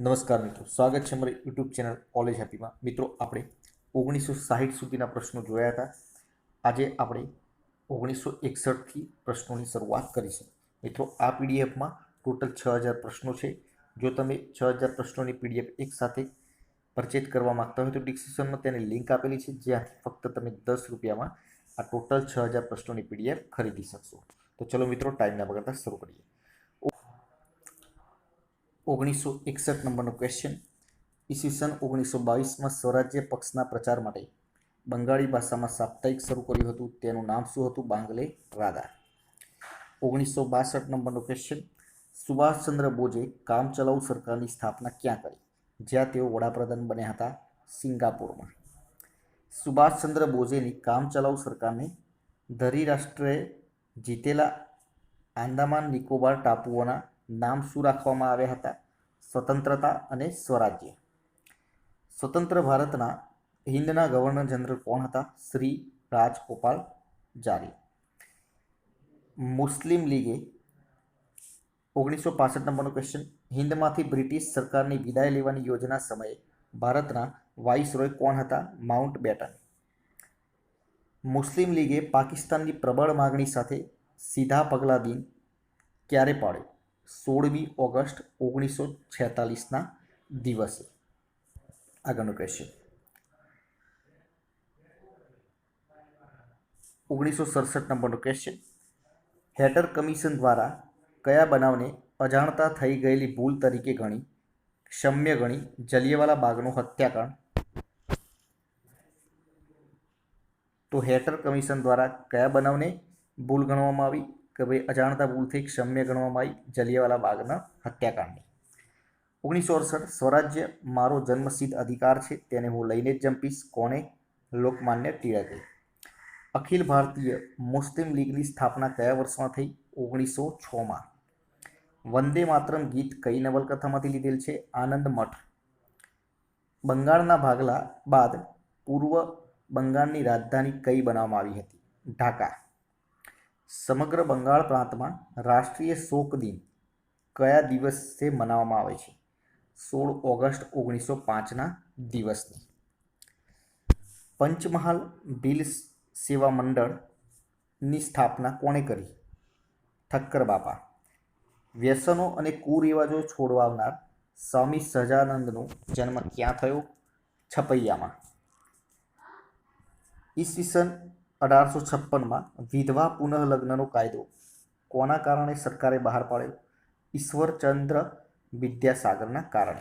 નમસ્કાર મિત્રો, સ્વાગત છે મારી યુટ્યુબ ચેનલ કોલેજ હેપીમાં મિત્રો, આપણે ઓગણીસો સાહીઠ સુધીના પ્રશ્નો જોયા હતા. આજે આપણે ઓગણીસો એકસઠથી પ્રશ્નોની શરૂઆત કરીશું. મિત્રો, આ પીડીએફમાં ટોટલ છ હજાર પ્રશ્નો છે. જો તમે છ હજાર પ્રશ્નોની પીડીએફ એકસાથે પરચેજ કરવા માગતા હોય તો ડિસ્ક્રિપ્શનમાં તેની લિંક આપેલી છે. જ્યાંથી ફક્ત તમે દસ રૂપિયામાં આ ટોટલ છ હજાર પ્રશ્નોની પીડીએફ ખરીદી શકશો. તો ચલો મિત્રો, ટાઈમના બગાડતા શરૂ કરીએ. ઓગણીસો એકસઠ નંબરનો ક્વેશ્ચન ઈસવીસન ઓગણીસો બાવીસમાં સ્વરાજ્ય પક્ષના પ્રચાર માટે બંગાળી ભાષામાં સાપ્તાહિક શરૂ કર્યું હતું. તેનું નામ શું હતું? બાંગલે રાધા ઓગણીસો બાસઠ નંબરનો ક્વેશ્ચન સુભાષચંદ્ર બોઝે કામચલાઉ સરકારની સ્થાપના ક્યાં કરી? જ્યાં તેઓ વડાપ્રધાન બન્યા હતા સિંગાપોરમાં. સુભાષચંદ્ર બોઝેની કામચલાઉ સરકારને ધરીરાષ્ટ્રએ જીતેલા આંદામાન નિકોબાર ટાપુઓના નામ શું રાખવામાં આવ્યા હતા? સ્વતંત્રતા અને સ્વરાજ્ય. સ્વતંત્ર ભારતના હિન્દના ગવર્નર જનરલ કોણ હતા? શ્રી રાજગોપાલ જારી મુસ્લિમ લીગે ઓગણીસો પાસઠ નંબરનો ક્વેશ્ચન હિન્દમાંથી બ્રિટિશ સરકારની વિદાય લેવાની યોજના સમયે ભારતના વાઇસરોય કોણ હતા? Mount batten. મુસ્લિમ લીગે પાકિસ્તાનની પ્રબળ માગણી સાથે સીધા પગલા દિન ક્યારે પાડ્યો? સોળમી ઓગસ્ટ ઓગણીસો છેતાલીસના દિવસે. આગળનો ક્વેશ્ચન ઓગણીસો સડસઠ નંબરનો ક્વેશ્ચન હેટર કમિશન દ્વારા કયા બનાવને અજાણતા થઈ ગયેલી ભૂલ તરીકે ગણી, ક્ષમ્ય ગણી જલિયાવાલા બાગનું હત્યાકાંડ? તો હેટર કમિશન દ્વારા કયા બનાવને ભૂલ ગણવામાં આવી? કે ભાઈ અજાણતા ભૂલથી ક્ષમ્ય ગણવામાં આવી જલિયાવાલા બાગના હત્યાકાંડની ઓગણીસો અડસઠ સ્વરાજ્ય મારો જન્મસિદ્ધ અધિકાર છે, તેને હું લઈને જ જંપીશ. કોણે? લોકમાન્ય ટિળકે અખિલ ભારતીય મુસ્લિમ લીગની સ્થાપના કયા વર્ષમાં થઈ? ઓગણીસો છમાં. વંદે માતરમ ગીત કઈ નવલકથામાંથી લીધેલ છે? આનંદ મઠ. બંગાળના ભાગલા બાદ પૂર્વ બંગાળની રાજધાની કઈ બનાવવામાં આવી હતી? ઢાકા. સમગ્ર બંગાળ પ્રાંતમાં રાષ્ટ્રીય શોક દિન કયા દિવસે મનાવવામાં આવે છે? સોળ ઓગસ્ટ ઓગણીસો પાંચના દિવસની. પંચમહાલ બિલ સેવા મંડળની સ્થાપના કોણે કરી? ઠક્કર બાપા. વ્યસનો અને કુરિવાજો છોડવાનાર સ્વામી સહજાનંદનો જન્મ ક્યાં થયો? છપૈયામાં. ઈસવીસન અઢારસો છપ્પનમાં વિધવા પુનઃલગ્નનો કાયદો. કોના કારણે સરકારે બહાર પાડ્યો? ઈશ્વરચંદ્ર વિદ્યાસાગરના કારણે.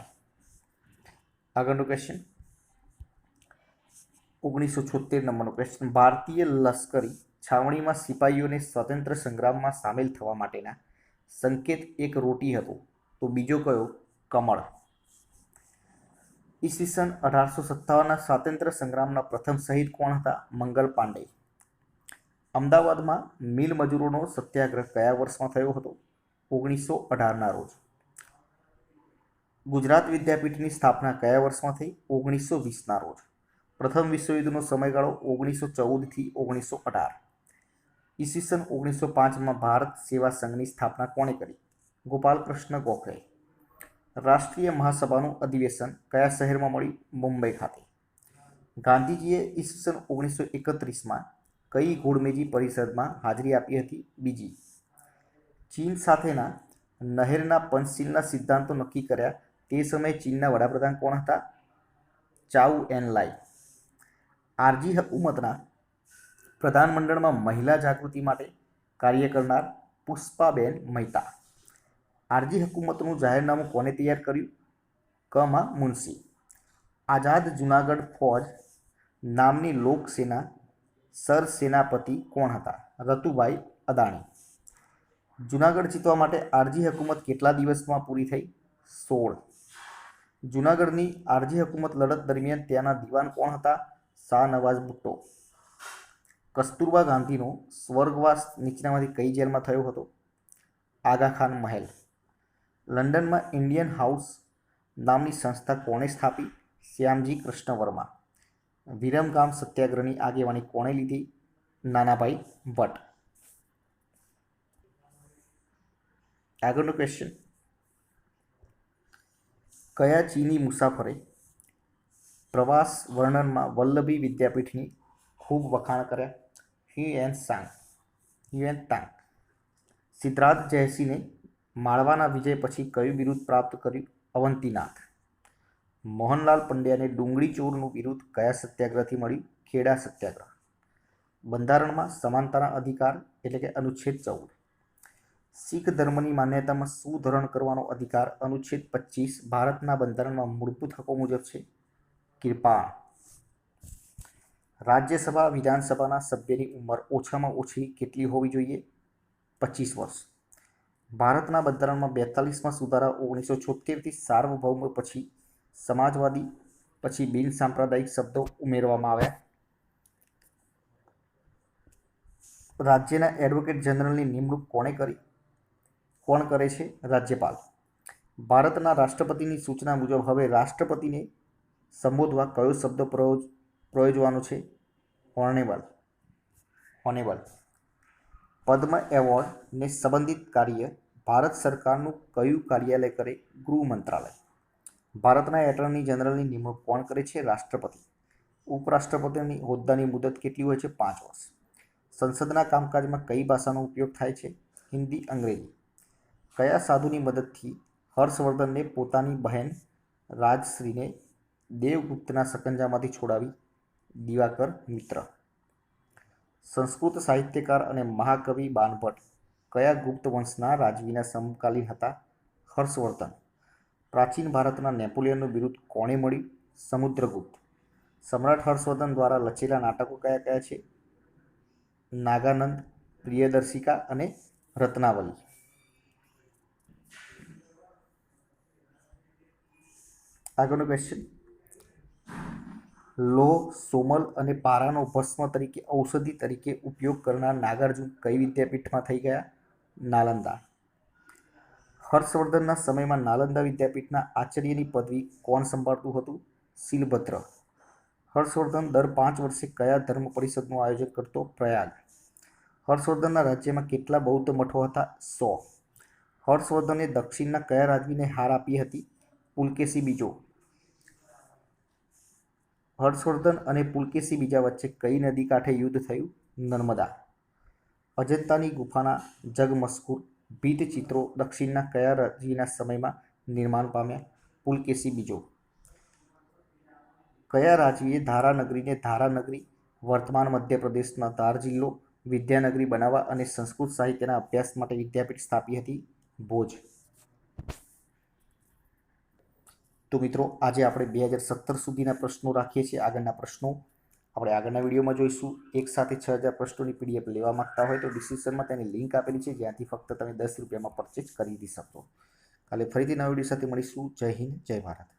આગળનો ક્વેશ્ચન ઓગણીસો છોતેર નંબરનો ક્વેશ્ચન ભારતીય લશ્કરી છાવણીમાં સિપાહીઓને સ્વતંત્ર સંગ્રામમાં સામેલ થવા માટેના સંકેત એક રોટી હતો. તો બીજો કયો? કમળ. ઈસવીસન અઢારસો સત્તાવનના સ્વાતંત્ર્ય સંગ્રામના પ્રથમ શહીદ કોણ હતા? મંગલ પાંડે. અમદાવાદમાં મિલ મજૂરોનો સત્યાગ્રહ કયા વર્ષમાં થયો હતો? ઓગણીસો અઢારના રોજ. ગુજરાત વિદ્યાપીઠની સ્થાપના કયા વર્ષમાં થઈ? ઓગણીસો વીસના રોજ. પ્રથમ વિશ્વયુદ્ધનો સમયગાળો ઓગણીસો ચૌદથી ઓગણીસો અઢાર. ઈસવીસન ઓગણીસો પાંચમાં ભારત સેવા સંઘની સ્થાપના કોણે કરી? ગોપાલકૃષ્ણ ગોખલે. રાષ્ટ્રીય મહાસભાનું અધિવેશન કયા શહેરમાં મળ્યું મુંબઈ ખાતે. ગાંધીજીએ ઈસવીસન ઓગણીસો એકત્રીસમાં કઈ ગોળમેજી પરિષદમાં હાજરી આપી હતી? બીજી, ચીન સાથેના નહેરના પંચશીલના સિદ્ધાંતો નક્કી કર્યા. તે સમયે ચીનના વડાપ્રધાન કોણ હતા? ચાઉ એન લાઈ. આરજી હકુમતના પ્રધાનમંડળમાં મહિલા જાગૃતિ માટે કાર્ય કરનાર પુષ્પાબેન મહેતા. આરજી હકુમતનું જાહેરનામું કોને તૈયાર કર્યું? કમાં મુનશી. આઝાદ જુનાગઢ ફોજ નામની લોકસેના સરસેનાપતિ કોણ હતા? રતુભાઈ અદાણી. જુનાગઢ જીતવા માટે આરજી હકુમત કેટલા દિવસમાં પૂરી થઈ? સોળ. જુનાગઢની આરજી હકુમત લડત દરમિયાન ત્યાંના દિવાન કોણ હતા? શાહ નવાઝ ભુટ્ટો. કસ્તુરબા ગાંધીનો સ્વર્ગવાસ નીચેનામાંથી કઈ જેલમાં થયો હતો? આગા ખાન મહેલ. લંડનમાં ઇન્ડિયન હાઉસ નામની સંસ્થા કોણે સ્થાપી? શ્યામજી કૃષ્ણ વર્મા વિરમગામ સત્યાગ્રહની આગેવાની કોણે લીધી? નાનાભાઈ ભટ્ટ. આગળનો ક્વેશ્ચન કયા ચીની મુસાફરે પ્રવાસ વર્ણનમાં વલ્લભી વિદ્યાપીઠની ખૂબ વખાણ કર્યા? Hiuen Tsang. Hiuen Tang. Siddharth જયસિંહને માળવાના વિજય પછી કયું બિરુદ પ્રાપ્ત કર્યું? અવંતીનાથ. મોહનલાલ પંડ્યાને ડુંગળી ચોરનું વિરુદ્ધ કયા સત્યાગ્રહથી મળ્યું ખેડા સત્યાગ્રહ. બંધારણમાં સમાનતાના અધિકાર એટલે કે અનુચ્છેદ ચૌદ. શીખ ધર્મની માન્યતામાં સુધરણ કરવાનો અધિકાર અનુચ્છેદ પચીસ ભારતના બંધારણમાં મૂળભૂત હકો મુજબ છે. કિરપાણ રાજ્યસભા વિધાનસભાના સભ્યની ઉંમર ઓછામાં ઓછી કેટલી હોવી જોઈએ? પચીસ વર્ષ. ભારતના બંધારણમાં બેતાલીસમાં સુધારા ઓગણીસો છોતેરથી સાર્વભૌમ પછી સમાજવાદી, પછી બિન સાંપ્રદાયિક શબ્દો ઉમેરવામાં આવ્યા. રાજ્યના એડવોકેટ જનરલની નિમણૂક કોણે કરી? કોણ કરે છે રાજ્યપાલ? ભારતના રાષ્ટ્રપતિની સૂચના મુજબ હવે રાષ્ટ્રપતિને સંબોધવા કયો શબ્દ પ્રયોજ, પ્રયોજવાનો છે? ઓર્નેબલ ઓનેબલ પદ્મ એવોર્ડને સંબંધિત કાર્ય ભારત સરકારનું કયું કાર્યાલય કરે? ગૃહ મંત્રાલય. ભારતના એટર્ની જનરલની નિમણૂક કોણ કરે છે? રાષ્ટ્રપતિ. ઉપરાષ્ટ્રપતિની હોદ્દાની મુદત કેટલી હોય છે? પાંચ વર્ષ. સંસદના કામકાજમાં કઈ ભાષાનો ઉપયોગ થાય છે? હિન્દી, અંગ્રેજી. કયા સાધુની મદદથી હર્ષવર્ધનને પોતાની બહેન રાજશ્રીને દેવગુપ્તના સકંજામાંથી છોડાવી? દિવાકર મિત્ર. સંસ્કૃત સાહિત્યકાર અને મહાકવિ બાનભટ્ટ. કયા ગુપ્ત વંશના રાજવીના સમકાલીન હતા? હર્ષવર્ધન. પ્રાચીન ભારતના નેપોલિયનનું બિરુદ કોણે મળ્યું? સમુદ્રગુપ્ત. સમ્રાટ હર્ષવર્ધન દ્વારા લચેલા નાટકો કયા કયા છે? નાગાનંદ, પ્રિયદર્શિકા અને રત્નાવલી. આગળનો ક્વેશ્ચન લોહ, સોમલ અને પારાનો ભસ્મ તરીકે ઔષધિ તરીકે ઉપયોગ કરનાર નાગાર્જુન કઈ વિદ્યાપીઠમાં થઈ ગયા? નાલંદા. હર્ષવર્ધનના સમયમાં નાલંદા વિદ્યાપીઠના આચાર્યની પદવી કોણ સંભાળતું હતું? શીલભદ્ર. હર્ષવર્ધન દર પાંચ વર્ષે કયા ધર્મ પરિષદનું આયોજન કરતો? પ્રયાગ. હર્ષવર્ધનના રાજ્યમાં કેટલા બૌદ્ધ મઠો હતા? સો. હર્ષવર્ધને દક્ષિણના કયા રાજવીને હાર આપી હતી? પુલકેશી બીજો. હર્ષવર્ધન અને પુલકેશી બીજા વચ્ચે કઈ નદી કાંઠે યુદ્ધ થયું? નર્મદા. અજંતાની ગુફાના જગમસ્કુર ભીત ચિત્રો દક્ષિણના કયા રાજ્યના સમયમાં નિર્માણ પામ્યા. પુલકેશી બીજો. કયા રાજવીએ ધારાનગરીને ધારાનગરી, વર્તમાન મધ્યપ્રદેશના ધાર જિલ્લો, વિદ્યાનગરી બનાવવા અને સંસ્કૃત સાહિત્યના અભ્યાસ માટે વિદ્યાપીઠ સ્થાપી હતી. ભોજ. તો મિત્રો, આજે આપણે બે હજાર સત્તર સુધીના પ્રશ્નો રાખીએ છીએ. આગળના પ્રશ્નો આપણે આગળના વિડીયોમાં જોઈશું. એક સાથે છ હજાર પ્રશ્નોની પીડીએફ લેવા માંગતા હોય તો ડિસ્ક્રિપ્શનમાં તેની લિંક આપેલી છે, જ્યાંથી ફક્ત તમે દસ રૂપિયામાં પરચેસ ખરીદી શકશો કાલે ફરીથી નવા વીડિયો સાથે મળીશું. જય હિન્દ, જય ભારત.